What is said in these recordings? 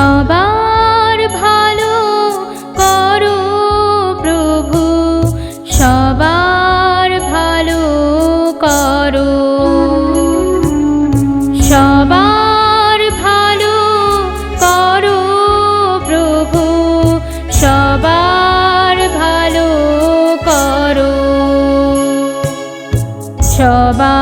সবার ভালো করো প্রভু, সবার ভালো করো। সবার ভালো করো প্রভু, সবার ভালো করো। সবার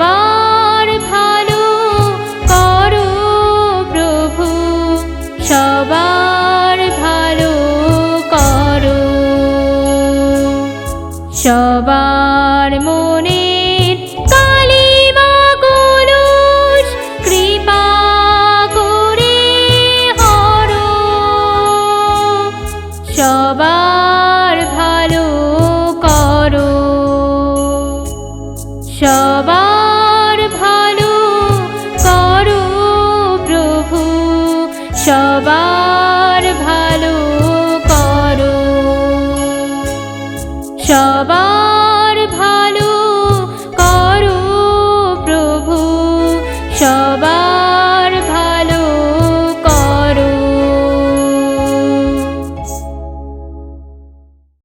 সবার ভালো করো প্রভু সবার ভালো করো। সবার মনে সবার ভালো করো। সবার 走吧